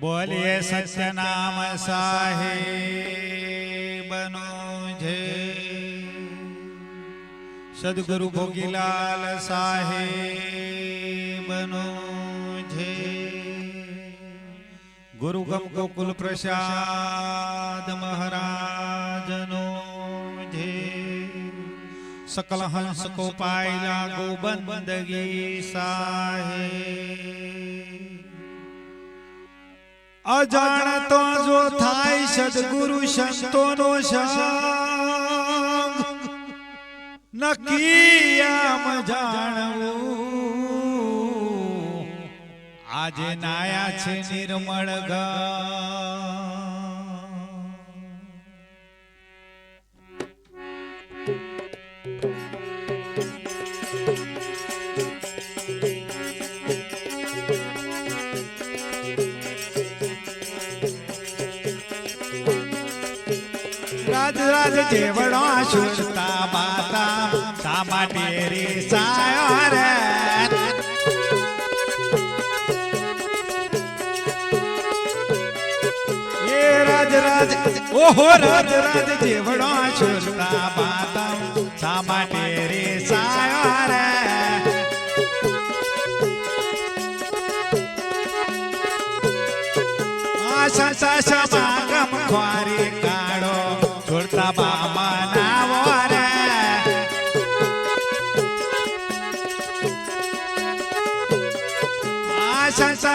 बोलिए नाम साहे बनो जे सदगुरु भोगीलाल साहे बनो झे गुरु गम गोकुल प्रसाद नो जे सकल हंस को पायला गो बंदगी साहे અજાણ તો જો થાય સદગુરુ સંતોનો સંગ નક્કી આમ જાણવું આજે નાયા છે નિર્મળ ઘ જેવડો સુતા બાતા શા માટે રે સાયો રે રાજ ઓહો રાજ રાજ જેવડો સુતા બાતા શા માટે રે સાયો રે સા સા સા ગમ ખ્વારી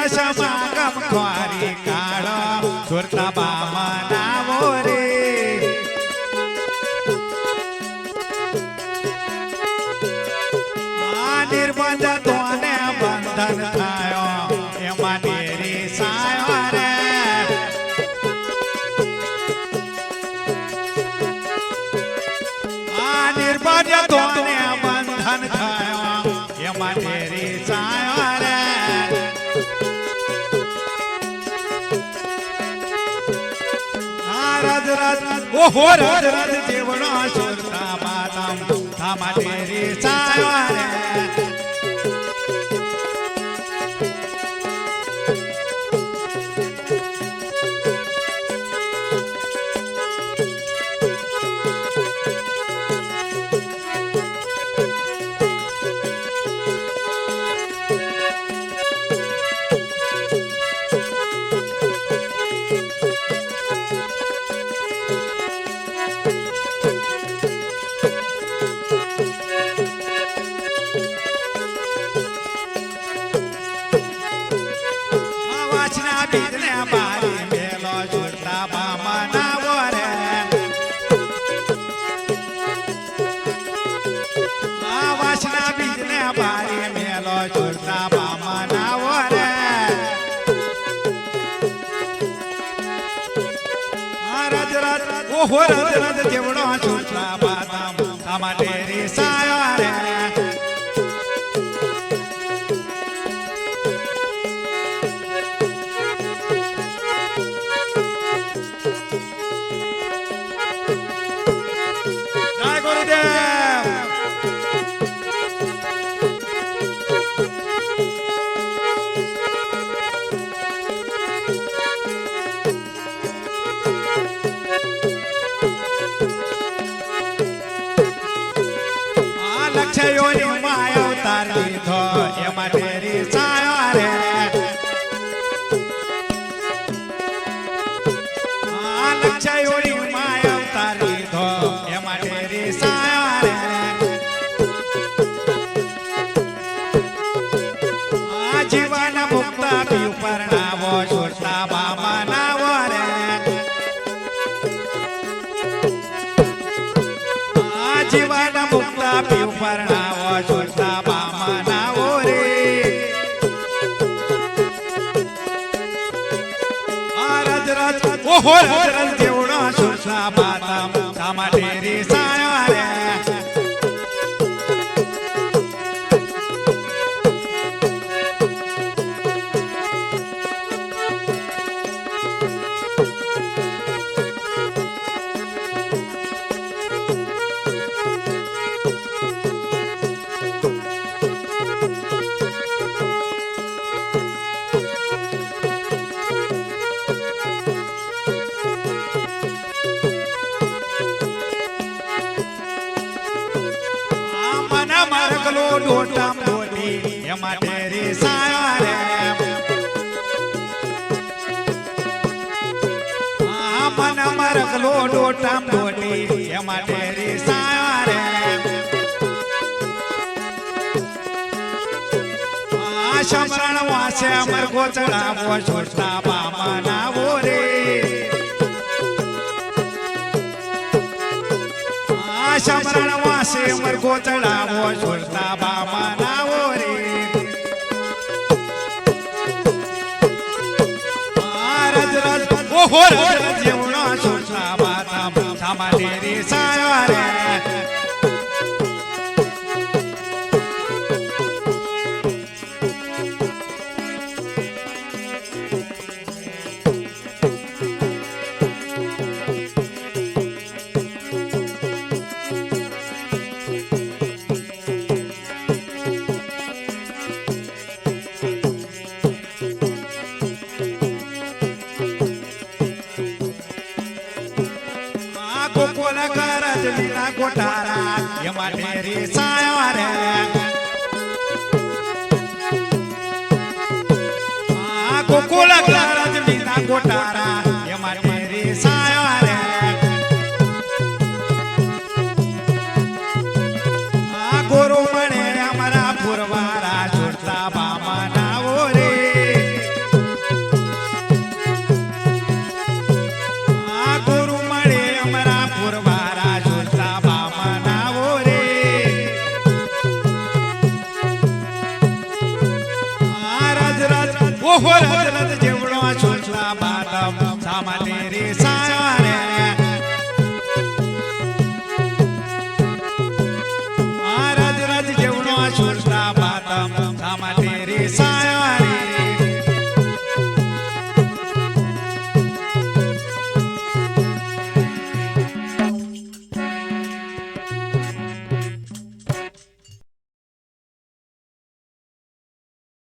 શમગમ કોરી કાળો સૂરતા બા મનાવો રે આ નિર્બંધો ને બંધન ખાયો એ માની રી સા રે આ નિર્બંધો તો એ બંધન ખાયો એ માની રી સા રે ઓહો રર દેવણો શોધતા બાદામ ધામા તેરી સાવા ઓહો રાધે રાધે જેવડો છૂટલા બાતા આ માટે રે સા પૂછ્યો માયો એ માટે રીસાયો આ જીવાના મુક્તા પી ઉપરના 滚！મારા ગલો ડોટામ બોટી એ માથે રીસા રે હા મને મારા ગલો ડોટામ બોટી એ માથે રીસા રે આ શમણ વાસે માર ગોતરા બોજુંતા મામા શામરાણા સે મર ગોતડાવો છોડતા બામા નાવો રે રજ રજ ઓહો છોડતા બાતા બાતા માલે રે સારા ગોકુલ કરજ લીલા કોઠારા એમાં ઢેરી સાયા રે ગોકુલ કરજ લીલા કોઠારા